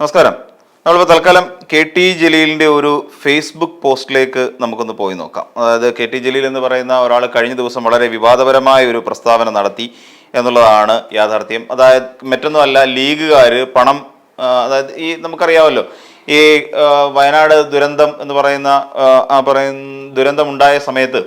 നമസ്കാരം. നമ്മളിപ്പോൾ തൽക്കാലം കെ ടി ജലീലിന്റെ ഒരു ഫേസ്ബുക്ക് പോസ്റ്റിലേക്ക് നമുക്കൊന്ന് പോയി നോക്കാം. അതായത് കെ ടി ജലീൽ എന്ന് പറയുന്ന ഒരാൾ കഴിഞ്ഞ ദിവസം വളരെ വിവാദപരമായ ഒരു പ്രസ്താവന നടത്തി എന്നുള്ളതാണ് യാഥാർത്ഥ്യം. അതായത് മറ്റൊന്നുമല്ല ലീഗുകാർ പണം അതായത് ഈ നമുക്കറിയാമല്ലോ ഈ വയനാട് ദുരന്തം എന്ന് പറയുന്ന പറയുന്ന ദുരന്തമുണ്ടായ സമയത്ത്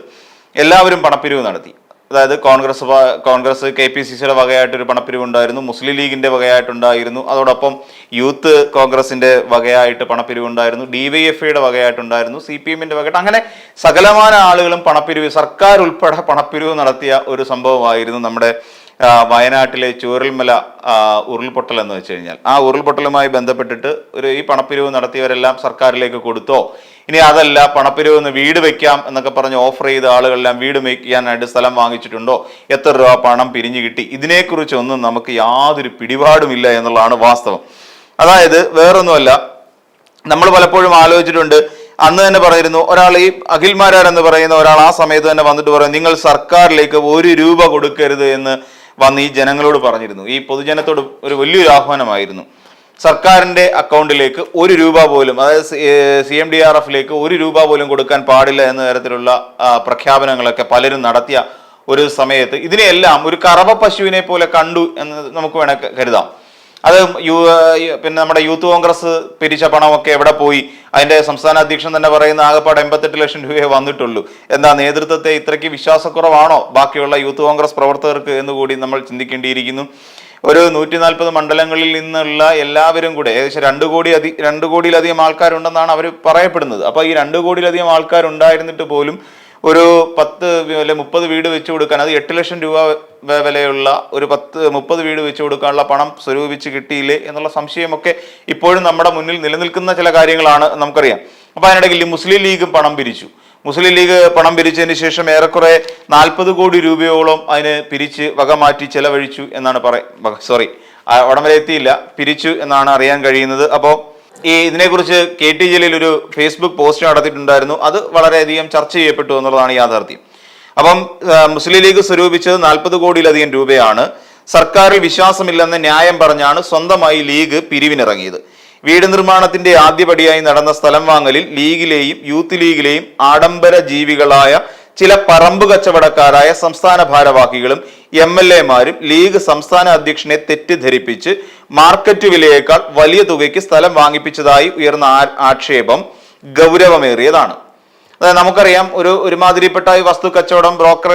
എല്ലാവരും പണപ്പിരിവ് നടത്തി. അതായത് Congress Congress K P C സിയുടെ വകയായിട്ടൊരു പണപ്പിരിവ് ഉണ്ടായിരുന്നു മുസ്ലിം ലീഗിന്റെ വകയായിട്ടുണ്ടായിരുന്നു അതോടൊപ്പം യൂത്ത് കോൺഗ്രസിന്റെ വകയായിട്ട് പണപ്പിരിവ് ഉണ്ടായിരുന്നു ഡി വൈ എഫ് ഐയുടെ വകയായിട്ടുണ്ടായിരുന്നു സി പി എമ്മിന്റെ വകയായിട്ട് അങ്ങനെ സകലമാന ആളുകളും പണപ്പിരിവ് സർക്കാർ ഉൾപ്പെടെ പണപ്പിരിവ് നടത്തിയ ഒരു സംഭവമായിരുന്നു നമ്മുടെ വയനാട്ടിലെ ചൂരൽമല ഉരുൾപൊട്ടൽ എന്ന് വെച്ച് കഴിഞ്ഞാൽ. ആ ഉരുൾപൊട്ടലുമായി ബന്ധപ്പെട്ടിട്ട് ഒരു ഈ പണപ്പിരിവ് നടത്തിയവരെല്ലാം സർക്കാരിലേക്ക് കൊടുത്തോ ഇനി അതല്ല പണപ്പിരിവ് എന്ന് വീട് വെക്കാം എന്നൊക്കെ പറഞ്ഞ് ഓഫർ ചെയ്ത ആളുകളെല്ലാം വീട് വെക്കാനായിട്ട് സ്ഥലം വാങ്ങിച്ചിട്ടുണ്ടോ? എത്ര രൂപ പണം പിരിഞ്ഞു കിട്ടി? ഇതിനെക്കുറിച്ചൊന്നും നമുക്ക് യാതൊരു പിടിപാടുമില്ല എന്നുള്ളതാണ് വാസ്തവം. അതായത് വേറൊന്നുമല്ല നമ്മൾ പലപ്പോഴും ആലോചിച്ചിട്ടുണ്ട് അന്ന് തന്നെ പറഞ്ഞിരുന്നു ഒരാൾ ഈ അഖിൽമാരാർ എന്ന് പറയുന്ന ഒരാൾ ആ സമയത്ത് തന്നെ വന്നിട്ട് പറയും നിങ്ങൾ സർക്കാരിലേക്ക് ഒരു രൂപ കൊടുക്കരുത് എന്ന് വന്ന് ഈ ജനങ്ങളോട് പറഞ്ഞിരുന്നു. ഈ പൊതുജനത്തോട് ഒരു വലിയൊരു ആഹ്വാനമായിരുന്നു. സർക്കാരിന്റെ അക്കൗണ്ടിലേക്ക് ഒരു രൂപ പോലും അതായത് സി എം ഡി ആർ എഫിലേക്ക് ഒരു രൂപ പോലും കൊടുക്കാൻ പാടില്ല എന്ന തരത്തിലുള്ള പ്രഖ്യാപനങ്ങളൊക്കെ പലരും നടത്തിയ ഒരു സമയത്ത് ഇതിനെയെല്ലാം ഒരു കറവ പശുവിനെ പോലെ കണ്ടു എന്ന് നമുക്ക് വേണേ കരുതാം. അത് യു പിന്നെ നമ്മുടെ യൂത്ത് കോൺഗ്രസ് പിരിച്ച പണമൊക്കെ എവിടെ പോയി? അതിന്റെ സംസ്ഥാന അധ്യക്ഷൻ തന്നെ പറയുന്ന ആകെപ്പാട് എൺപത്തെട്ട് ലക്ഷം രൂപയെ വന്നിട്ടുള്ളൂ. എന്താ നേതൃത്വത്തെ ഇത്രയ്ക്ക് വിശ്വാസക്കുറവാണോ ബാക്കിയുള്ള യൂത്ത് കോൺഗ്രസ് പ്രവർത്തകർക്ക് എന്ന് കൂടി നമ്മൾ ചിന്തിക്കേണ്ടിയിരിക്കുന്നു. ഒരു നൂറ്റി നാൽപ്പത് മണ്ഡലങ്ങളിൽ നിന്നുള്ള എല്ലാവരും കൂടെ ഏകദേശം രണ്ട് കോടി അധി രണ്ട് കോടിയിലധികം ആൾക്കാരുണ്ടെന്നാണ് അവർ പറയപ്പെടുന്നത്. അപ്പൊ ഈ രണ്ട് കോടിയിലധികം ആൾക്കാരുണ്ടായിരുന്നിട്ട് പോലും ഒരു പത്ത് അല്ലെ മുപ്പത് വീട് വെച്ച് കൊടുക്കാൻ അത് എട്ട് ലക്ഷം രൂപ വിലയുള്ള ഒരു പത്ത് മുപ്പത് വീട് വെച്ച് കൊടുക്കാനുള്ള പണം സ്വരൂപിച്ച് കിട്ടിയില്ലേ എന്നുള്ള സംശയമൊക്കെ ഇപ്പോഴും നമ്മുടെ മുന്നിൽ നിലനിൽക്കുന്ന ചില കാര്യങ്ങളാണ് നമുക്കറിയാം. അപ്പൊ അതിനിടയിൽ മുസ്ലിം ലീഗ് പണം പിരിച്ചു. മുസ്ലിം ലീഗ് പണം പിരിച്ചതിന് ശേഷം ഏറെക്കുറെ നാൽപ്പത് കോടി രൂപയോളം അതിന് പിരിച്ച് വക മാറ്റി ചെലവഴിച്ചു എന്നാണ് പറയ സോറി ഉടൻ എത്തിയില്ല. പിരിച്ചു എന്നാണ് അറിയാൻ കഴിയുന്നത്. അപ്പോൾ ഈ ഇതിനെക്കുറിച്ച് കെ ടി ജലീൽ ഒരു ഫേസ്ബുക്ക് പോസ്റ്റ് നടത്തിയിട്ടുണ്ടായിരുന്നു. അത് വളരെയധികം ചർച്ച ചെയ്യപ്പെട്ടു എന്നുള്ളതാണ് യാഥാർത്ഥ്യം. അപ്പം മുസ്ലിം ലീഗ് സ്വരൂപിച്ചത് നാൽപ്പത് കോടിയിലധികം രൂപയാണ്. സർക്കാരിൽ വിശ്വാസമില്ലെന്ന ന്യായം പറഞ്ഞാണ് സ്വന്തമായി ലീഗ് പിരിവിനിറങ്ങിയത്. വീട് നിർമ്മാണത്തിന്റെ ആദ്യപടിയായി നടന്ന സ്ഥലം വാങ്ങലിൽ ലീഗിലെയും യൂത്ത് ലീഗിലെയും ആഡംബര ജീവികളായ ചില പറമ്പ് കച്ചവടക്കാരായ സംസ്ഥാന ഭാരവാഹികളും എം എൽ എമാരും ലീഗ് സംസ്ഥാന അധ്യക്ഷനെ തെറ്റിദ്ധരിപ്പിച്ച് മാർക്കറ്റ് വിലയേക്കാൾ വലിയ തുകയ്ക്ക് സ്ഥലം വാങ്ങിപ്പിച്ചതായി ഉയർന്ന ആക്ഷേപം ഗൗരവമേറിയതാണ്. അതായത് നമുക്കറിയാം ഒരു ഒരുമാതിരിപ്പെട്ട ഈ വസ്തു കച്ചവടം ബ്രോക്കർ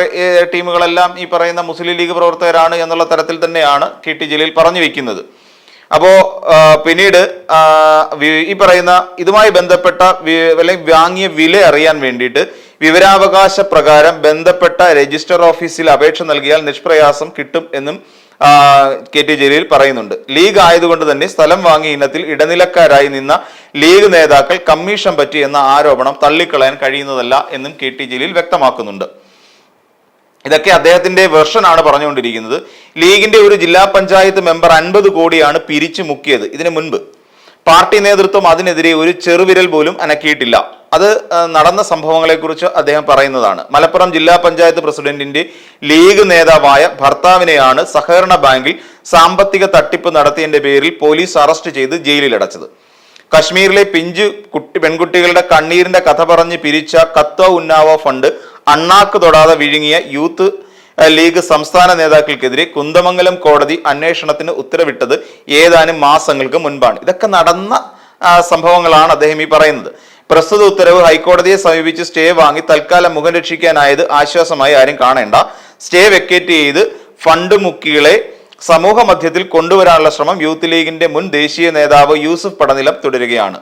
ടീമുകളെല്ലാം ഈ പറയുന്ന മുസ്ലിം ലീഗ് പ്രവർത്തകരാണ് എന്നുള്ള തരത്തിൽ തന്നെയാണ് കെ ടി ജലീൽ പറഞ്ഞു വെക്കുന്നത്. അപ്പോ പിന്നീട് ഈ പറയുന്ന ഇതുമായി ബന്ധപ്പെട്ട അല്ലെങ്കിൽ വാങ്ങിയ വില അറിയാൻ വേണ്ടിയിട്ട് വിവരാവകാശ പ്രകാരം ബന്ധപ്പെട്ട രജിസ്റ്റർ ഓഫീസിൽ അപേക്ഷ നൽകിയാൽ നിഷ്പ്രയാസം കിട്ടും എന്നും കെ ടി ജലീൽ പറയുന്നുണ്ട്. ലീഗ് ആയതുകൊണ്ട് തന്നെ സ്ഥലം വാങ്ങിയ ഇനത്തിൽ ഇടനിലക്കാരായി നിന്ന ലീഗ് നേതാക്കൾ കമ്മീഷൻ പറ്റി എന്ന ആരോപണം തള്ളിക്കളയാൻ കഴിയുന്നതല്ല എന്നും കെ ടി ജലീൽ വ്യക്തമാക്കുന്നുണ്ട്. ഇതൊക്കെ അദ്ദേഹത്തിന്റെ വെർഷനാണ് പറഞ്ഞുകൊണ്ടിരിക്കുന്നത്. ലീഗിന്റെ ഒരു ജില്ലാ പഞ്ചായത്ത് മെമ്പർ അൻപത് കോടിയാണ് പിരിച്ചു മുക്കിയത്. ഇതിനു മുൻപ് പാർട്ടി നേതൃത്വം അതിനെതിരെ ഒരു ചെറുവിരൽ പോലും അനക്കിയിട്ടില്ല. അത് നടന്ന സംഭവങ്ങളെക്കുറിച്ച് അദ്ദേഹം പറയുന്നതാണ്. മലപ്പുറം ജില്ലാ പഞ്ചായത്ത് പ്രസിഡന്റിന്റെ ലീഗ് നേതാവായ ഭർത്താവിനെയാണ് സഹകരണ ബാങ്കിൽ സാമ്പത്തിക തട്ടിപ്പ് നടത്തിയതിന്റെ പേരിൽ പോലീസ് അറസ്റ്റ് ചെയ്ത് ജയിലിലടച്ചത്. കശ്മീരിലെ പിഞ്ചു കുട്ടി പെൺകുട്ടികളുടെ കണ്ണീരിന്റെ കഥ പറഞ്ഞ് പിരിച്ച കത്വ ഉന്നാവോ ഫണ്ട് അണ്ണാക്ക് തൊടാതെ വിഴുങ്ങിയ യൂത്ത് ലീഗ് സംസ്ഥാന നേതാക്കൾക്കെതിരെ കുന്തമംഗലം കോടതി അന്വേഷണത്തിന് ഉത്തരവിട്ടത് ഏതാനും മാസങ്ങൾക്ക് മുൻപാണ്. ഇതൊക്കെ നടന്ന സംഭവങ്ങളാണ് അദ്ദേഹം ഈ പറയുന്നത്. പ്രസ്തുത ഉത്തരവ് ഹൈക്കോടതിയെ സമീപിച്ച് സ്റ്റേ വാങ്ങി തൽക്കാലം മുഖം രക്ഷിക്കാനായത് ആശ്വാസമായി ആരും കാണേണ്ട. സ്റ്റേ വെക്കേറ്റ് ചെയ്ത് ഫണ്ട് മുക്കികളെ സമൂഹ മധ്യത്തിൽ കൊണ്ടുവരാനുള്ള ശ്രമം യൂത്ത് ലീഗിന്റെ മുൻ ദേശീയ നേതാവ് യൂസുഫ് പടനിലം തുടരുകയാണ്.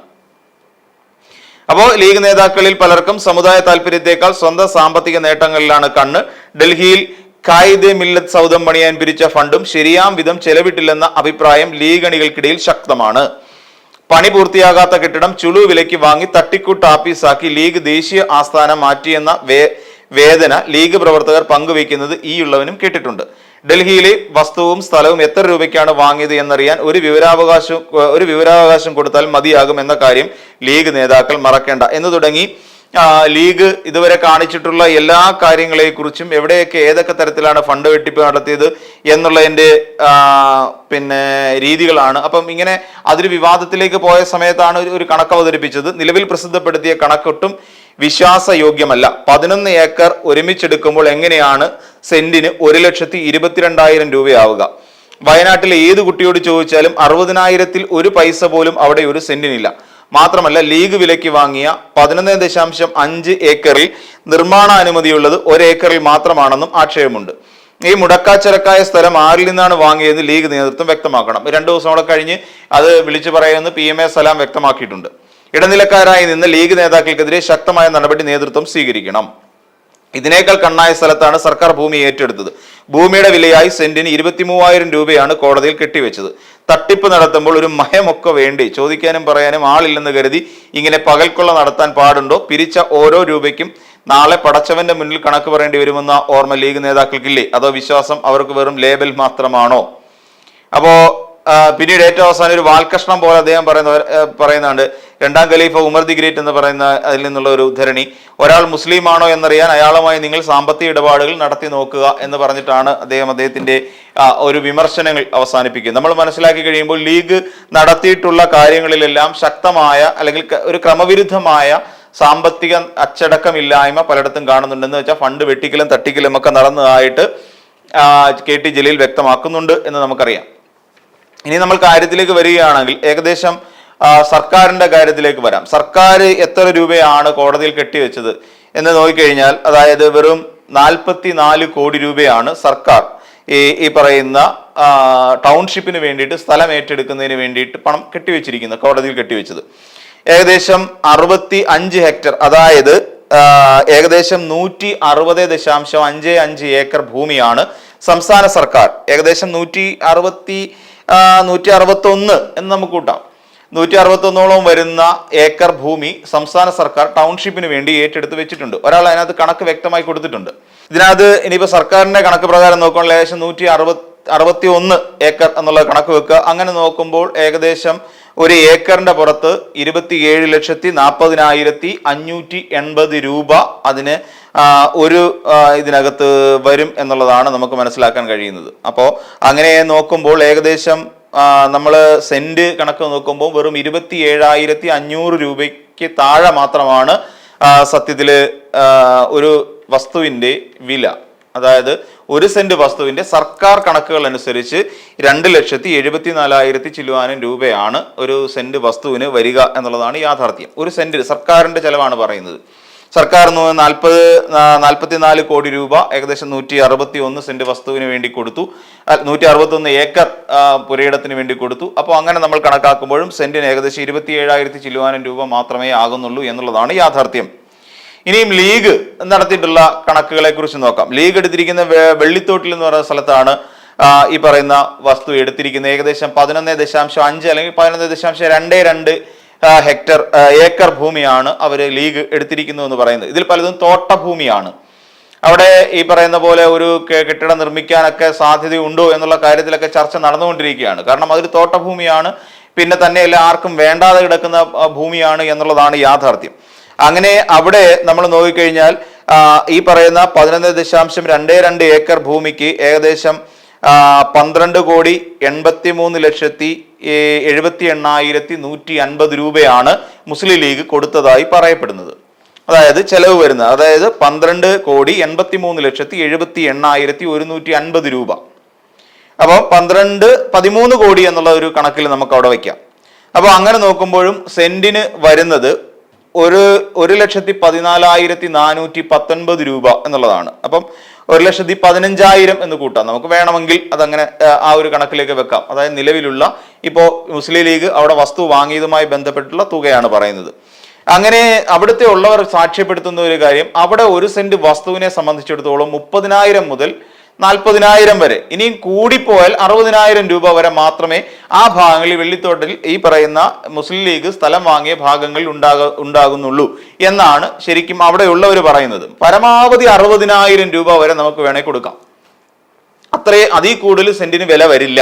അപ്പോൾ ലീഗ് നേതാക്കളിൽ പലർക്കും സമുദായ താല്പര്യത്തെക്കാൾ സ്വന്തം സാമ്പത്തിക നേട്ടങ്ങളിലാണ് കണ്ണ്. ഡൽഹിയിൽ കായിദെ മില്ലത്ത് സൗദം പണിയാൻ പിരിച്ച ഫണ്ടും ശരിയാം വിധം ചെലവിട്ടില്ലെന്ന അഭിപ്രായം ലീഗ് അണികൾക്കിടയിൽ ശക്തമാണ്. പണി പൂർത്തിയാകാത്ത കെട്ടിടം ചുളു വിലയ്ക്ക് വാങ്ങി തട്ടിക്കൂട്ട് ആപ്പീസാക്കി ലീഗ് ദേശീയ ആസ്ഥാനം മാറ്റിയെന്ന വേ വേദന ലീഗ് പ്രവർത്തകർ പങ്കുവയ്ക്കുന്നത് ഈയുള്ളവനും കേട്ടിട്ടുണ്ട്. ഡൽഹിയിലെ വസ്തുവും സ്ഥലവും എത്ര രൂപയ്ക്കാണ് വാങ്ങിയത് എന്നറിയാൻ ഒരു വിവരാവകാശം ഒരു വിവരാവകാശം കൊടുത്താൽ മതിയാകും എന്ന കാര്യം ലീഗ് നേതാക്കൾ മറക്കേണ്ട. എന്ന് തുടങ്ങി ലീഗ് ഇതുവരെ കാണിച്ചിട്ടുള്ള എല്ലാ കാര്യങ്ങളെക്കുറിച്ചും എവിടെയൊക്കെ ഏതൊക്കെ തരത്തിലാണ് ഫണ്ട് വെട്ടിപ്പ് നടത്തിയത് എന്നുള്ളതിന്റെ പിന്നെ രീതികളാണ്. അപ്പം ഇങ്ങനെ അതൊരു വിവാദത്തിലേക്ക് പോയ സമയത്താണ് ഒരു കണക്ക് അവതരിപ്പിച്ചത്. നിലവിൽ പ്രസിദ്ധപ്പെടുത്തിയ കണക്കൊട്ടും വിശ്വാസയോഗ്യമല്ല. പതിനൊന്ന് ഏക്കർ ഒരുമിച്ചെടുക്കുമ്പോൾ എങ്ങനെയാണ് സെന്റിന് ഒരു ലക്ഷത്തി ഇരുപത്തിരണ്ടായിരം രൂപയാവുക? വയനാട്ടിലെ ഏത് കുട്ടിയോട് ചോദിച്ചാലും അറുപതിനായിരത്തിൽ ഒരു പൈസ പോലും അവിടെ ഒരു സെന്റിനില്ല. മാത്രമല്ല ലീഗ് വിലയ്ക്ക് വാങ്ങിയ പതിനൊന്ന് ദശാംശം അഞ്ച് ഏക്കറിൽ നിർമ്മാണാനുമതിയുള്ളത് ഒരേക്കറിൽ മാത്രമാണെന്നും ആക്ഷേപമുണ്ട്. ഈ മുടക്കാച്ചിറക്കായ സ്ഥലം ആരിൽ നിന്നാണ് വാങ്ങിയതെന്ന് ലീഗ് നേതൃത്വം വ്യക്തമാക്കണം. രണ്ടു ദിവസം കൂടെ കഴിഞ്ഞ് അത് വിളിച്ചു പറയുമെന്ന് പി എം എ സലാം വ്യക്തമാക്കിയിട്ടുണ്ട്. ഇടനിലക്കാരായി നിന്ന് ലീഗ് നേതാക്കൾക്കെതിരെ ശക്തമായ നടപടി നേതൃത്വം സ്വീകരിക്കണം. ഇതിനേക്കാൾ കണ്ണായ സ്ഥലത്താണ് സർക്കാർ ഭൂമി ഏറ്റെടുത്തത്. ഭൂമിയുടെ വിലയായി സെന്റിന് ഇരുപത്തി മൂവായിരം രൂപയാണ് കോടതിയിൽ കെട്ടിവെച്ചത്. തട്ടിപ്പ് നടത്തുമ്പോൾ ഒരു മയമൊക്കെ വേണ്ടി ചോദിക്കാനും പറയാനും ആളില്ലെന്ന് കരുതി ഇങ്ങനെ പകൽക്കൊള്ള നടത്താൻ പാടുണ്ടോ? പിരിച്ച ഓരോ രൂപയ്ക്കും നാളെ പടച്ചവന്റെ മുന്നിൽ കണക്ക് പറയേണ്ടി വരുമെന്ന ഓർമ്മ ലീഗ് നേതാക്കൾക്കില്ലേ? അതോ വിശ്വാസം അവർക്ക് വെറും ലേബൽ മാത്രമാണോ? അപ്പോ പിന്നീട് ഏറ്റവും അവസാനം ഒരു വാൽകഷ്ണം പോലെ അദ്ദേഹം പറയുന്ന പറയുന്നുണ്ട്. രണ്ടാം ഖലീഫ ഉമർ ദി ഗ്രേറ്റ് എന്ന് പറയുന്ന അതിൽ നിന്നുള്ള ഒരു ഉദ്ധരണി ഒരാൾ മുസ്ലിം ആണോ എന്നറിയാൻ അയാളുമായി നിങ്ങൾ സാമ്പത്തിക ഇടപാടുകൾ നടത്തി നോക്കുക എന്ന് പറഞ്ഞിട്ടാണ് അദ്ദേഹം അദ്ദേഹത്തിന്റെ ഒരു വിമർശനങ്ങൾ അവസാനിപ്പിക്കുന്നത്. നമ്മൾ മനസ്സിലാക്കി കഴിയുമ്പോൾ ലീഗ് നടത്തിയിട്ടുള്ള കാര്യങ്ങളിലെല്ലാം ശക്തമായ അല്ലെങ്കിൽ ഒരു ക്രമവിരുദ്ധമായ സാമ്പത്തിക അച്ചടക്കമില്ലായ്മ പലയിടത്തും കാണുന്നുണ്ടെന്ന് വെച്ചാൽ ഫണ്ട് വെട്ടിക്കലും തട്ടിക്കലും ഒക്കെ നടന്നതായിട്ട് കെ ടി ജലീൽ വ്യക്തമാക്കുന്നുണ്ട് എന്ന് നമുക്കറിയാം. ഇനി നമ്മൾ കാര്യത്തിലേക്ക് വരികയാണെങ്കിൽ ഏകദേശം സർക്കാരിന്റെ കാര്യത്തിലേക്ക് വരാം. സർക്കാർ എത്ര രൂപയാണ് കോടതിയിൽ കെട്ടിവെച്ചത് എന്ന് നോക്കിക്കഴിഞ്ഞാൽ അതായത് വെറും നാൽപ്പത്തി നാല് കോടി രൂപയാണ് സർക്കാർ ഈ ഈ പറയുന്ന ടൗൺഷിപ്പിന് വേണ്ടിയിട്ട് സ്ഥലം ഏറ്റെടുക്കുന്നതിന് വേണ്ടിയിട്ട് പണം കെട്ടിവെച്ചിരിക്കുന്നത് കോടതിയിൽ കെട്ടിവെച്ചത്. ഏകദേശം അറുപത്തി അഞ്ച് ഹെക്ടർ അതായത് ഏകദേശം നൂറ്റി അറുപത് ദശാംശം അഞ്ച് അഞ്ച് ഏക്കർ ഭൂമിയാണ് സംസ്ഥാന സർക്കാർ. ഏകദേശം നൂറ്റി അറുപത്തി നൂറ്റി അറുപത്തി ഒന്ന് എന്ന് നമുക്ക് കൂട്ടാം. നൂറ്റി അറുപത്തൊന്നോളം വരുന്ന ഏക്കർ ഭൂമി സംസ്ഥാന സർക്കാർ ടൗൺഷിപ്പിന് വേണ്ടി ഏറ്റെടുത്ത് വെച്ചിട്ടുണ്ട്. ഒരാൾ അതിനകത്ത് കണക്ക് വ്യക്തമായി കൊടുത്തിട്ടുണ്ട്. ഇതിനകത്ത് ഇനിയിപ്പോൾ സർക്കാരിന്റെ കണക്ക് പ്രകാരം നോക്കുകയാണെങ്കിൽ ഏകദേശം നൂറ്റി അറുപത്തി അറുപത്തി ഒന്ന് ഏക്കർ എന്നുള്ള കണക്ക് വെക്കുക. അങ്ങനെ നോക്കുമ്പോൾ ഏകദേശം ഒരു ഏക്കറിന്റെ പുറത്ത് ഇരുപത്തിയേഴ് ലക്ഷത്തി നാൽപ്പതിനായിരത്തി അഞ്ഞൂറ്റി എൺപത് രൂപ അതിന് ഒരു ഇതിനകത്ത് വരും എന്നുള്ളതാണ് നമുക്ക് മനസ്സിലാക്കാൻ കഴിയുന്നത്. അപ്പോൾ അങ്ങനെ നോക്കുമ്പോൾ ഏകദേശം നമ്മൾ സെന്റ് കണക്ക് നോക്കുമ്പോൾ വെറും ഇരുപത്തി ഏഴായിരത്തി അഞ്ഞൂറ് രൂപയ്ക്ക് താഴെ മാത്രമാണ് സത്യത്തിൽ ഒരു വസ്തുവിന്റെ വില. അതായത് ഒരു സെന്റ് വസ്തുവിന്റെ സർക്കാർ കണക്കുകൾ അനുസരിച്ച് രണ്ട് ലക്ഷത്തി എഴുപത്തി നാലായിരത്തി ചില്ലുവാനും രൂപയാണ് ഒരു സെന്റ് വസ്തുവിന് വരിക എന്നുള്ളതാണ് യാഥാർത്ഥ്യം. ഒരു സെന്റ് സർക്കാരിന്റെ ചെലവാണ് പറയുന്നത്. സർക്കാർ നാൽപ്പത് നാൽപ്പത്തിനാല് കോടി രൂപ ഏകദേശം നൂറ്റി അറുപത്തി ഒന്ന് സെന്റ് വസ്തുവിന് വേണ്ടി കൊടുത്തു. നൂറ്റി അറുപത്തി ഒന്ന് ഏക്കർ പുരയിടത്തിന് വേണ്ടി കൊടുത്തു. അപ്പോൾ അങ്ങനെ നമ്മൾ കണക്കാക്കുമ്പോഴും സെന്റിന് ഏകദേശം ഇരുപത്തി ഏഴായിരത്തി ചില്ലുവാനും രൂപ മാത്രമേ ആകുന്നുള്ളൂ എന്നുള്ളതാണ് യാഥാർത്ഥ്യം. ഇനിയും ലീഗ് നടത്തിയിട്ടുള്ള കണക്കുകളെ കുറിച്ച് നോക്കാം. ലീഗ് എടുത്തിരിക്കുന്ന വെള്ളിത്തോട്ടിൽ എന്ന് പറയുന്ന സ്ഥലത്താണ് ഈ പറയുന്ന വസ്തു എടുത്തിരിക്കുന്നത്. ഏകദേശം പതിനൊന്ന് ദശാംശം അഞ്ച് അല്ലെങ്കിൽ പതിനൊന്ന് ദശാംശം രണ്ട് രണ്ട് ഹെക്ടർ ഏക്കർ ഭൂമിയാണ് അവർ ലീഗ് എടുത്തിരിക്കുന്നു എന്ന് പറയുന്നത്. ഇതിൽ പലതും തോട്ടഭൂമിയാണ്. അവിടെ ഈ പറയുന്ന പോലെ ഒരു കെട്ടിടം നിർമ്മിക്കാനൊക്കെ സാധ്യതയുണ്ടോ എന്നുള്ള കാര്യത്തിലൊക്കെ ചർച്ച നടന്നുകൊണ്ടിരിക്കുകയാണ്. കാരണം അതൊരു തോട്ടഭൂമിയാണ്. പിന്നെ തന്നെയല്ല ആർക്കും വേണ്ടാതെ കിടക്കുന്ന ഭൂമിയാണ് എന്നുള്ളതാണ് യാഥാർത്ഥ്യം. അങ്ങനെ അവിടെ നമ്മൾ നോക്കിക്കഴിഞ്ഞാൽ ഈ പറയുന്ന പതിനൊന്ന് ദശാംശം രണ്ട് രണ്ട് ഏക്കർ ഭൂമിക്ക് ഏകദേശം പന്ത്രണ്ട് കോടി എൺപത്തി മൂന്ന് ലക്ഷത്തി എഴുപത്തി എണ്ണായിരത്തി നൂറ്റി അൻപത് രൂപയാണ് മുസ്ലിം ലീഗ് കൊടുത്തതായി പറയപ്പെടുന്നത്. അതായത് ചെലവ് വരുന്നത് അതായത് പന്ത്രണ്ട് കോടി എൺപത്തി മൂന്ന് ലക്ഷത്തി എഴുപത്തി എണ്ണായിരത്തി ഒരുന്നൂറ്റി അൻപത് രൂപ. അപ്പോൾ പന്ത്രണ്ട് പതിമൂന്ന് കോടി എന്നുള്ള ഒരു കണക്കിൽ നമുക്ക് അവിടെ വയ്ക്കാം അപ്പോൾ അങ്ങനെ നോക്കുമ്പോഴും സെന്റിന് വരുന്നത് ഒരു ഒരു ലക്ഷത്തി പതിനാലായിരത്തി നാനൂറ്റി പത്തൊൻപത് രൂപ എന്നുള്ളതാണ്. അപ്പം ഒരു ലക്ഷത്തി പതിനഞ്ചായിരം എന്ന് കൂട്ടാം. നമുക്ക് വേണമെങ്കിൽ അതങ്ങനെ ആ, ഒരു കണക്കിലേക്ക് വെക്കാം. അതായത് നിലവിലുള്ള ഇപ്പോൾ മുസ്ലിം ലീഗ് അവിടെ വസ്തു വാങ്ങിയതുമായി ബന്ധപ്പെട്ടുള്ള തുകയാണ് പറയുന്നത്. അങ്ങനെ അവിടുത്തെ ഉള്ളവർ സാക്ഷ്യപ്പെടുത്തുന്ന ഒരു കാര്യം അവിടെ ഒരു സെന്റ് വസ്തുവിനെ സംബന്ധിച്ചിടത്തോളം മുപ്പതിനായിരം മുതൽ നാൽപ്പതിനായിരം വരെ. ഇനിയും കൂടിപ്പോയാൽ അറുപതിനായിരം രൂപ വരെ മാത്രമേ ആ ഭാഗങ്ങളിൽ വെള്ളിത്തോട്ടിൽ ഈ പറയുന്ന മുസ്ലിം ലീഗ് സ്ഥലം വാങ്ങിയ ഭാഗങ്ങളിൽ ഉണ്ടാക ഉണ്ടാകുന്നുള്ളൂ എന്നാണ് ശരിക്കും അവിടെയുള്ളവർ പറയുന്നത്. പരമാവധി അറുപതിനായിരം രൂപ വരെ നമുക്ക് വേണേൽ കൊടുക്കാം. അത്രേ അതിൽ കൂടുതൽ സെന്റിന് വില വരില്ല.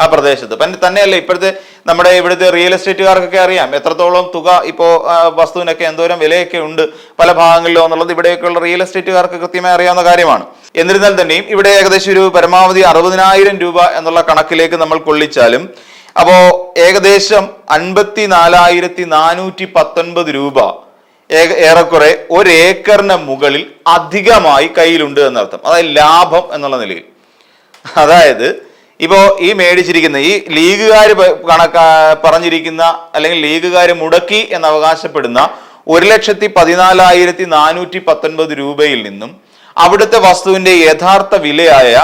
ആ പ്രദേശത്ത്. തന്നെയല്ല ഇപ്പോഴത്തെ നമ്മുടെ ഇവിടുത്തെ റിയൽ എസ്റ്റേറ്റുകാർക്കൊക്കെ അറിയാം. എത്രത്തോളം തുക ഇപ്പോൾ വസ്തുവിനൊക്കെ എന്തോരം വിലയൊക്കെ ഉണ്ട് പല ഭാഗങ്ങളിലോ എന്നുള്ളത് ഇവിടെയൊക്കെയുള്ള റിയൽ എസ്റ്റേറ്റുകാർക്ക് കൃത്യമായി അറിയാവുന്ന കാര്യമാണ്. എന്നിരുന്നാൽ തന്നെയും ഇവിടെ ഏകദേശം ഒരു പരമാവധി അറുപതിനായിരം രൂപ എന്നുള്ള കണക്കിലേക്ക് നമ്മൾ കൊള്ളിച്ചാലും അപ്പോൾ ഏകദേശം അൻപത്തി നാലായിരത്തി നാനൂറ്റി പത്തൊൻപത് രൂപ ഏറെക്കുറെ ഒരു ഏക്കറിന് മുകളിൽ അധികമായി കയ്യിലുണ്ട് എന്നർത്ഥം. അതായത് ലാഭം എന്നുള്ള നിലയിൽ. അതായത് ഇപ്പോ ഈ മേടിച്ചിരിക്കുന്ന ഈ ലീഗുകാർ കണക്കാ പറഞ്ഞിരിക്കുന്ന അല്ലെങ്കിൽ ലീഗുകാർ മുടക്കി എന്ന് അവകാശപ്പെടുന്ന ഒരു ലക്ഷത്തി പതിനാലായിരത്തി നാനൂറ്റി പത്തൊൻപത് രൂപയിൽ നിന്നും അവിടുത്തെ വസ്തുവിന്റെ യഥാർത്ഥ വിലയായ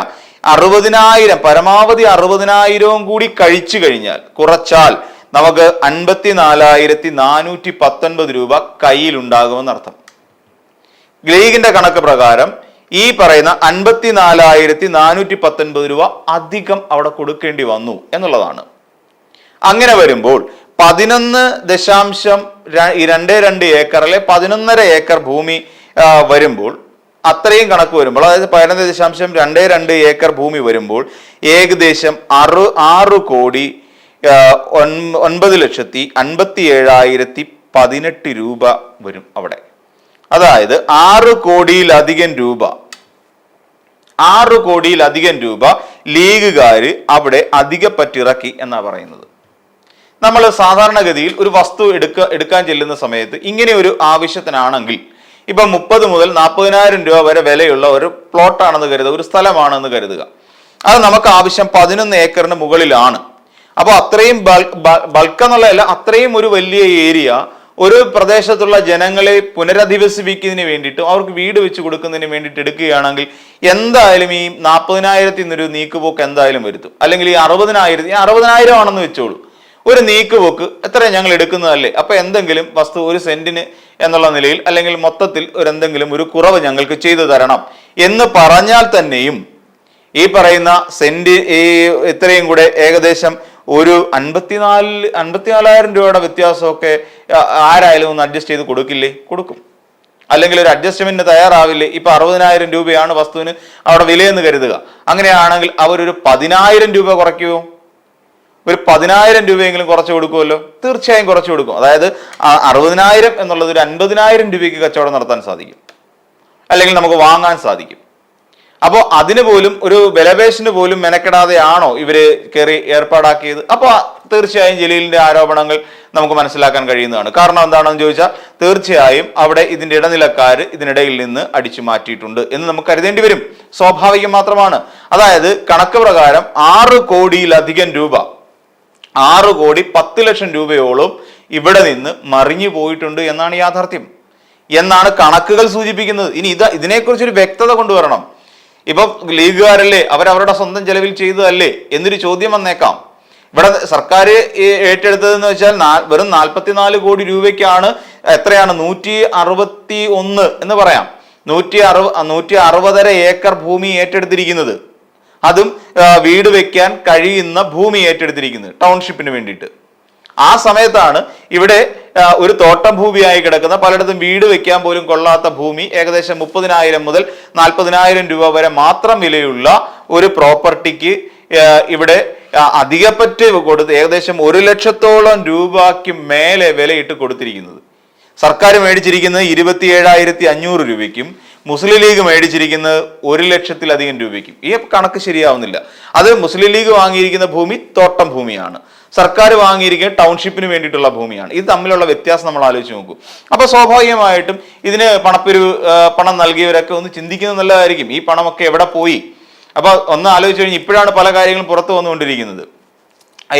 അറുപതിനായിരം പരമാവധി അറുപതിനായിരവും കൂടി കഴിച്ചു കഴിഞ്ഞാൽ കുറച്ചാൽ നമുക്ക് അൻപത്തി നാലായിരത്തി നാനൂറ്റി പത്തൊൻപത് രൂപ കയ്യിലുണ്ടാകുമെന്നർത്ഥം. ലീഗിന്റെ കണക്ക് പ്രകാരം ഈ പറയുന്ന അൻപത്തി നാലായിരത്തി നാനൂറ്റി പത്തൊൻപത് രൂപ അധികം അവിടെ കൊടുക്കേണ്ടി വന്നു എന്നുള്ളതാണ്. അങ്ങനെ വരുമ്പോൾ പതിനൊന്ന് ദശാംശം രണ്ട് രണ്ട് ഏക്കർ അല്ലെ പതിനൊന്നര ഏക്കർ ഭൂമി വരുമ്പോൾ അത്രയും കണക്ക് വരുമ്പോൾ അതായത് പതിനൊന്ന് ദശാംശം രണ്ട് രണ്ട് ഏക്കർ ഭൂമി വരുമ്പോൾ ഏകദേശം ആറ് ആറ് കോടി ഒൻപത് ലക്ഷത്തി അൻപത്തി ഏഴായിരത്തി പതിനെട്ട് രൂപ വരും അവിടെ. അതായത് ആറ് കോടിയിലധികം രൂപ. ആറ് കോടിയിലധികം രൂപ ലീഗുകാര് അവിടെ അധിക പറ്റിറക്കി എന്നാ പറയുന്നത്. നമ്മൾ സാധാരണഗതിയിൽ ഒരു വസ്തു എടുക്ക എടുക്കാൻ ചെല്ലുന്ന സമയത്ത് ഇങ്ങനെ ഒരു ആവശ്യത്തിനാണെങ്കിൽ ഇപ്പൊ മുപ്പത് മുതൽ നാൽപ്പതിനായിരം രൂപ വരെ വിലയുള്ള ഒരു പ്ലോട്ടാണെന്ന് കരുതുക ഒരു സ്ഥലമാണെന്ന് കരുതുക. അത് നമുക്ക് ആവശ്യം പതിനൊന്ന് ഏക്കറിന് മുകളിലാണ്. അപ്പോൾ അത്രയും ബൾക്ക് എന്നുള്ളതല്ല അത്രയും ഒരു വലിയ ഏരിയ ഒരു പ്രദേശത്തുള്ള ജനങ്ങളെ പുനരധിവസിപ്പിക്കുന്നതിന് വേണ്ടിയിട്ടും അവർക്ക് വീട് വെച്ച് കൊടുക്കുന്നതിന് വേണ്ടിയിട്ട് എടുക്കുകയാണെങ്കിൽ എന്തായാലും ഈ നാൽപ്പതിനായിരത്തിൽ നിന്നൊരു നീക്കുപോക്ക് എന്തായാലും വരുത്തും. അല്ലെങ്കിൽ ഈ അറുപതിനായിരത്തി അറുപതിനായിരം ആണെന്ന് വെച്ചോളൂ. ഒരു നീക്കുപോക്ക് എത്ര ഞങ്ങൾ എടുക്കുന്നതല്ലേ? അപ്പൊ എന്തെങ്കിലും വസ്തു ഒരു സെന്റിന് എന്നുള്ള നിലയിൽ അല്ലെങ്കിൽ മൊത്തത്തിൽ ഒരു എന്തെങ്കിലും ഒരു കുറവ് ഞങ്ങൾക്ക് ചെയ്തു തരണം എന്ന് പറഞ്ഞാൽ തന്നെയും ഈ പറയുന്ന സെന്റ് ഈ ഇത്രയും കൂടെ ഏകദേശം ഒരു അൻപത്തിനാല് അൻപത്തിനാലായിരം രൂപയുടെ വ്യത്യാസമൊക്കെ ആരായാലും ഒന്ന് അഡ്ജസ്റ്റ് ചെയ്ത് കൊടുക്കില്ലേ? കൊടുക്കും. അല്ലെങ്കിൽ ഒരു അഡ്ജസ്റ്റ്മെന്റ് തയ്യാറാവില്ലേ? ഇപ്പൊ അറുപതിനായിരം രൂപയാണ് വസ്തുവിന് അവിടെ വിലയെന്ന് കരുതുക. അങ്ങനെയാണെങ്കിൽ അവരൊരു പതിനായിരം രൂപ കുറയ്ക്കുമോ ഒരു പതിനായിരം രൂപയെങ്കിലും കുറച്ച് കൊടുക്കുമല്ലോ തീർച്ചയായും കുറച്ച് കൊടുക്കും. അതായത് അറുപതിനായിരം എന്നുള്ളത് ഒരു അൻപതിനായിരം രൂപയ്ക്ക് കച്ചവടം നടത്താൻ സാധിക്കും. അല്ലെങ്കിൽ നമുക്ക് വാങ്ങാൻ സാധിക്കും. അപ്പോൾ അതിന് പോലും ഒരു ബലപേശിന് പോലും മെനക്കെടാതെയാണോ ഇവർ കയറി ഏർപ്പാടാക്കിയത്? അപ്പോൾ തീർച്ചയായും ജലീലിന്റെ ആരോപണങ്ങൾ നമുക്ക് മനസ്സിലാക്കാൻ കഴിയുന്നതാണ്. കാരണം എന്താണെന്ന് ചോദിച്ചാൽ തീർച്ചയായും അവിടെ ഇതിന്റെ ഇടനിലക്കാർ ഇതിനിടയിൽ നിന്ന് അടിച്ചു മാറ്റിയിട്ടുണ്ട് എന്ന് നമുക്ക് കരുതേണ്ടി വരും. സ്വാഭാവികം മാത്രമാണ്. അതായത് കണക്ക് പ്രകാരം ആറ് കോടിയിലധികം രൂപ ആറ് കോടി പത്ത് ലക്ഷം രൂപയോളം ഇവിടെ നിന്ന് മറിഞ്ഞു പോയിട്ടുണ്ട് എന്നാണ് യാഥാർത്ഥ്യം. എന്നാണ് കണക്കുകൾ സൂചിപ്പിക്കുന്നത്. ഇനി ഇത് ഇതിനെക്കുറിച്ചൊരു വ്യക്തത കൊണ്ടുവരണം. ഇപ്പൊ ലീഗുകാരല്ലേ അവരവരുടെ സ്വന്തം ചെലവിൽ ചെയ്തതല്ലേ എന്നൊരു ചോദ്യം വന്നേക്കാം. ഇവിടെ സർക്കാർ ഏറ്റെടുത്തതെന്ന് വെച്ചാൽ വെറും നാൽപ്പത്തിനാല് കോടി രൂപയ്ക്കാണ് എത്രയാണ്? നൂറ്റി അറുപത്തി ഒന്ന് എന്ന് പറയാം. നൂറ്റി അറുപ നൂറ്റി അറുപതര ഏക്കർ ഭൂമി ഏറ്റെടുത്തിരിക്കുന്നത്. അതും വീട് വെക്കാൻ കഴിയുന്ന ഭൂമി ഏറ്റെടുത്തിരിക്കുന്നത് ടൗൺഷിപ്പിന് വേണ്ടിയിട്ട്. ആ സമയത്താണ് ഇവിടെ ഒരു തോട്ടം ഭൂമിയായി കിടക്കുന്ന പലയിടത്തും വീട് വെക്കാൻ പോലും കൊള്ളാത്ത ഭൂമി ഏകദേശം മുപ്പതിനായിരം മുതൽ നാൽപ്പതിനായിരം രൂപ വരെ മാത്രം വിലയുള്ള ഒരു പ്രോപ്പർട്ടിക്ക് ഇവിടെ അധികപ്പറ്റ് കൊടുത്ത് ഏകദേശം ഒരു ലക്ഷത്തോളം രൂപയ്ക്ക് മേലെ വിലയിട്ട് കൊടുത്തിരിക്കുന്നത്. സർക്കാർ മേടിച്ചിരിക്കുന്നത് ഇരുപത്തി ഏഴായിരത്തി അഞ്ഞൂറ് രൂപയ്ക്കും മുസ്ലിം ലീഗ് മേടിച്ചിരിക്കുന്നത് ഒരു ലക്ഷത്തിലധികം രൂപയ്ക്കും. ഈ കണക്ക് ശരിയാവുന്നില്ല. അത് മുസ്ലിം ലീഗ് വാങ്ങിയിരിക്കുന്ന ഭൂമി തോട്ടം ഭൂമിയാണ്. സർക്കാർ വാങ്ങിയിരിക്കുക ടൗൺഷിപ്പിന് വേണ്ടിയിട്ടുള്ള ഭൂമിയാണ്. ഇത് തമ്മിലുള്ള വ്യത്യാസം നമ്മൾ ആലോചിച്ച് നോക്കൂ. അപ്പൊ സ്വാഭാവികമായിട്ടും ഇതിന് പണപ്പിരിവ് പണം നൽകിയവരൊക്കെ ഒന്ന് ചിന്തിക്കുന്നത് നല്ലതായിരിക്കും. ഈ പണമൊക്കെ എവിടെ പോയി? അപ്പൊ ഒന്ന് ആലോചിച്ച് കഴിഞ്ഞാൽ ഇപ്പോഴാണ് പല കാര്യങ്ങളും പുറത്തു വന്നുകൊണ്ടിരിക്കുന്നത്.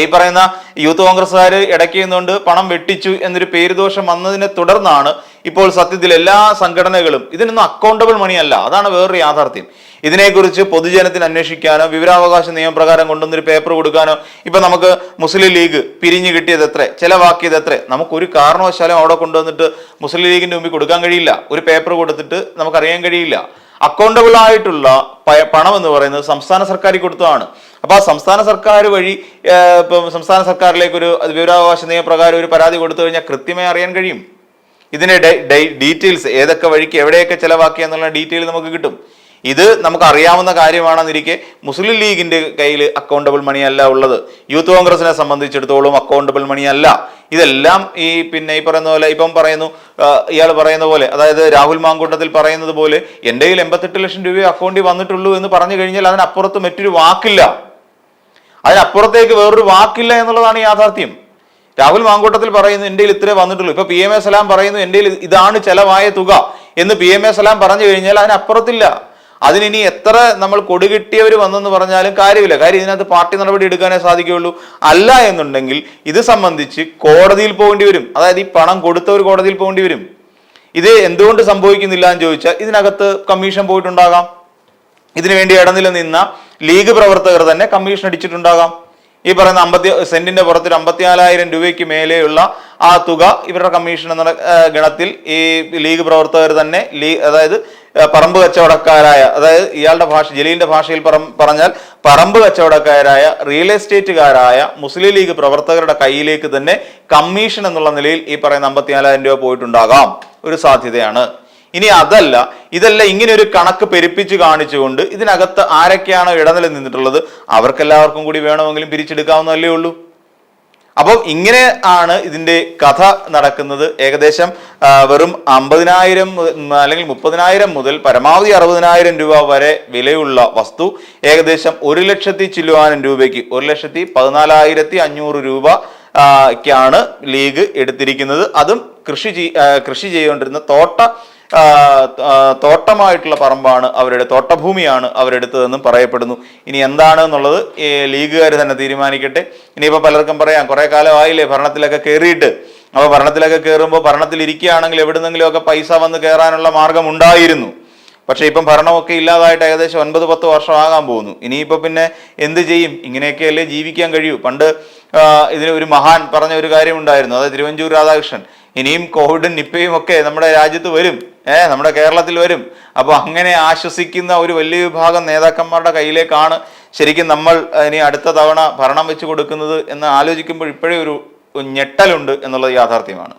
ഈ പറയുന്ന യൂത്ത് കോൺഗ്രസ്സുകാർ ഇടയ്ക്ക് നിന്നുകൊണ്ട് പണം വെട്ടിച്ചു എന്നൊരു പേരുദോഷം വന്നതിനെ തുടർന്നാണ് ഇപ്പോൾ സത്യത്തിൽ എല്ലാ സംഘടനകളും ഇതിനൊന്നും അക്കൗണ്ടബിൾ മണിയല്ല അതാണ് വേറൊരു യാഥാർത്ഥ്യം. ഇതിനെക്കുറിച്ച് പൊതുജനത്തിന് അന്വേഷിക്കാനോ വിവരാവകാശ നിയമപ്രകാരം കൊണ്ടുവന്നൊരു പേപ്പർ കൊടുക്കാനോ ഇപ്പൊ നമുക്ക് മുസ്ലിം ലീഗ് പിരിഞ്ഞു കിട്ടിയത് എത്ര? ചെലവാക്കിയത് എത്ര? നമുക്കൊരു കാരണവശാലും അവിടെ കൊണ്ടുവന്നിട്ട് മുസ്ലിം ലീഗിന്റെ മുമ്പിൽ കൊടുക്കാൻ കഴിയില്ല. ഒരു പേപ്പർ കൊടുത്തിട്ട് നമുക്കറിയാൻ കഴിയില്ല. അക്കൗണ്ടബിൾ ആയിട്ടുള്ള പണം എന്ന് പറയുന്നത് സംസ്ഥാന സർക്കാരിൽ കൊടുത്തതാണ്. അപ്പൊ ആ സംസ്ഥാന സർക്കാർ വഴി ഇപ്പം സംസ്ഥാന സർക്കാരിലേക്ക് ഒരു വിവരാവകാശ നിയമപ്രകാരം ഒരു പരാതി കൊടുത്തു കഴിഞ്ഞാൽ കൃത്യമായി അറിയാൻ കഴിയും. ഇതിന്റെ ഡീറ്റെയിൽസ് ഏതൊക്കെ വഴിക്ക് എവിടെയൊക്കെ ചെലവാക്കി എന്നുള്ള ഡീറ്റെയിൽ നമുക്ക് കിട്ടും. ഇത് നമുക്ക് അറിയാവുന്ന കാര്യമാണെന്നിരിക്കെ മുസ്ലിം ലീഗിന്റെ കയ്യിൽ അക്കൗണ്ടബിൾ മണി അല്ല ഉള്ളത്. യൂത്ത് കോൺഗ്രസിനെ സംബന്ധിച്ചിടത്തോളം അക്കൗണ്ടബിൾ മണി അല്ല. ഇതെല്ലാം ഈ പിന്നെ ഈ പറയുന്ന പോലെ ഇപ്പം പറയുന്നു ഇയാൾ പറയുന്ന പോലെ അതായത് രാഹുൽ മാങ്കൂട്ടത്തിൽ പറയുന്നത് പോലെ എന്റെ കയ്യിൽ എൺപത്തെട്ട് ലക്ഷം രൂപ അക്കൗണ്ടിൽ വന്നിട്ടുള്ളൂ എന്ന് പറഞ്ഞു കഴിഞ്ഞാൽ അതിനപ്പുറത്ത് മറ്റൊരു വാക്കില്ല. അതിനപ്പുറത്തേക്ക് വേറൊരു വാക്കില്ല എന്നുള്ളതാണ് യാഥാർത്ഥ്യം. രാഹുൽ മാങ്കൂട്ടത്തിൽ പറയുന്നു എന്റെ ഇത്രേ വന്നിട്ടുള്ളൂ. ഇപ്പൊ പി എം എ സലാം പറയുന്നു എന്റെ ഇതാണ് ചെലവായ തുക. എന്ന് പി എം എ സലാം പറഞ്ഞു കഴിഞ്ഞാൽ അതിനപ്പുറത്തില്ല. അതിനി എത്ര നമ്മൾ കൊടുകിട്ടിയവർ വന്നെന്ന് പറഞ്ഞാലും കാര്യമില്ല. കാര്യം ഇതിനകത്ത് പാർട്ടി നടപടി എടുക്കാനേ സാധിക്കുകയുള്ളൂ. അല്ല എന്നുണ്ടെങ്കിൽ ഇത് സംബന്ധിച്ച് കോടതിയിൽ പോകേണ്ടി വരും. അതായത് ഈ പണം കൊടുത്തവർ കോടതിയിൽ പോകേണ്ടി വരും. ഇത് എന്തുകൊണ്ട് സംഭവിക്കുന്നില്ല എന്ന് ചോദിച്ചാൽ ഇതിനകത്ത് കമ്മീഷൻ പോയിട്ടുണ്ടാകാം. ഇതിനുവേണ്ടി ഇടനില നിന്ന ലീഗ് പ്രവർത്തകർ തന്നെ കമ്മീഷൻ അടിച്ചിട്ടുണ്ടാകാം. ഈ പറയുന്ന അമ്പത്തി സെന്റിന്റെ പുറത്ത് ഒരു അമ്പത്തിനാലായിരം രൂപയ്ക്ക് മേലെയുള്ള ആ തുക ഇവരുടെ കമ്മീഷൻ എന്ന ഗണത്തിൽ ഈ ലീഗ് പ്രവർത്തകർ തന്നെ ലീ അതായത് പറമ്പ് കച്ചവടക്കാരായ അതായത് ഇയാളുടെ ഭാഷ ജലീലിന്റെ ഭാഷയിൽ പറ- പറഞ്ഞാൽ പറമ്പ് കച്ചവടക്കാരായ റിയൽ എസ്റ്റേറ്റുകാരായ മുസ്ലിം ലീഗ് പ്രവർത്തകരുടെ കയ്യിലേക്ക് തന്നെ കമ്മീഷൻ എന്നുള്ള നിലയിൽ ഈ പറയുന്ന അമ്പത്തിനാലായിരം രൂപ പോയിട്ടുണ്ടാകാം. ഒരു സാധ്യതയാണ്. ഇനി അതല്ല. ഇതല്ല ഇങ്ങനെ ഒരു കണക്ക് പെരുപ്പിച്ച് കാണിച്ചുകൊണ്ട് ഇതിനകത്ത് ആരൊക്കെയാണ് ഇടനില നിന്നിട്ടുള്ളത് അവർക്കെല്ലാവർക്കും കൂടി വേണമെങ്കിലും പിരിച്ചെടുക്കാവുന്നതല്ലേ ഉള്ളൂ. അപ്പം ഇങ്ങനെ ആണ് ഇതിന്റെ കഥ നടക്കുന്നത്. ഏകദേശം വെറും അമ്പതിനായിരം അല്ലെങ്കിൽ മുപ്പതിനായിരം മുതൽ പരമാവധി അറുപതിനായിരം രൂപ വരെ വിലയുള്ള വസ്തു ഏകദേശം ഒരു ലക്ഷത്തി ചില്ലുവാനും രൂപയ്ക്ക് ഒരു ലക്ഷത്തി പതിനാലായിരത്തി അഞ്ഞൂറ് രൂപ ക്കാണ് ലീഗ് എടുത്തിരിക്കുന്നത്. അതും കൃഷി കൃഷി ചെയ്തുകൊണ്ടിരുന്ന തോട്ട തോട്ടമായിട്ടുള്ള പറമ്പാണ് അവരുടെ തോട്ടഭൂമിയാണ് അവരെടുത്തതെന്നും പറയപ്പെടുന്നു. ഇനി എന്താണ് എന്നുള്ളത് ലീഗുകാർ തന്നെ തീരുമാനിക്കട്ടെ. ഇനിയിപ്പോൾ പലർക്കും പറയാം കുറേ കാലമായില്ലേ ഭരണത്തിലൊക്കെ കയറിയിട്ട് അപ്പോൾ ഭരണത്തിലൊക്കെ കയറുമ്പോൾ ഭരണത്തിൽ ഇരിക്കുകയാണെങ്കിൽ എവിടുന്നെങ്കിലുമൊക്കെ പൈസ വന്ന് കയറാനുള്ള മാർഗം ഉണ്ടായിരുന്നു പക്ഷേ ഇപ്പം ഭരണമൊക്കെ ഇല്ലാതായിട്ട് ഏകദേശം ഒൻപത് പത്ത് വർഷമാകാൻ പോകുന്നു. ഇനിയിപ്പോൾ പിന്നെ എന്ത് ചെയ്യും? ഇങ്ങനെയൊക്കെയല്ലേ ജീവിക്കാൻ കഴിയൂ. പണ്ട് ഇതിന് ഒരു മഹാൻ പറഞ്ഞ ഒരു കാര്യം ഉണ്ടായിരുന്നു അതായത് തിരുവഞ്ചൂർ രാധാകൃഷ്ണൻ. ഇനിയും കോവിഡും നിപ്പയും ഒക്കെ നമ്മുടെ രാജ്യത്ത് വരും. ഏഹ് നമ്മുടെ കേരളത്തിൽ വരും. അപ്പോൾ അങ്ങനെ ആശ്വസിക്കുന്ന ഒരു വലിയ വിഭാഗം നേതാക്കന്മാരുടെ കയ്യിലേക്കാണ് ശരിക്കും നമ്മൾ ഇനി അടുത്ത തവണ ഭരണം വെച്ച് കൊടുക്കുന്നത് എന്ന് ആലോചിക്കുമ്പോൾ ഇപ്പോഴേ ഒരു ഞെട്ടലുണ്ട് എന്നുള്ളത് യാഥാർത്ഥ്യമാണ്.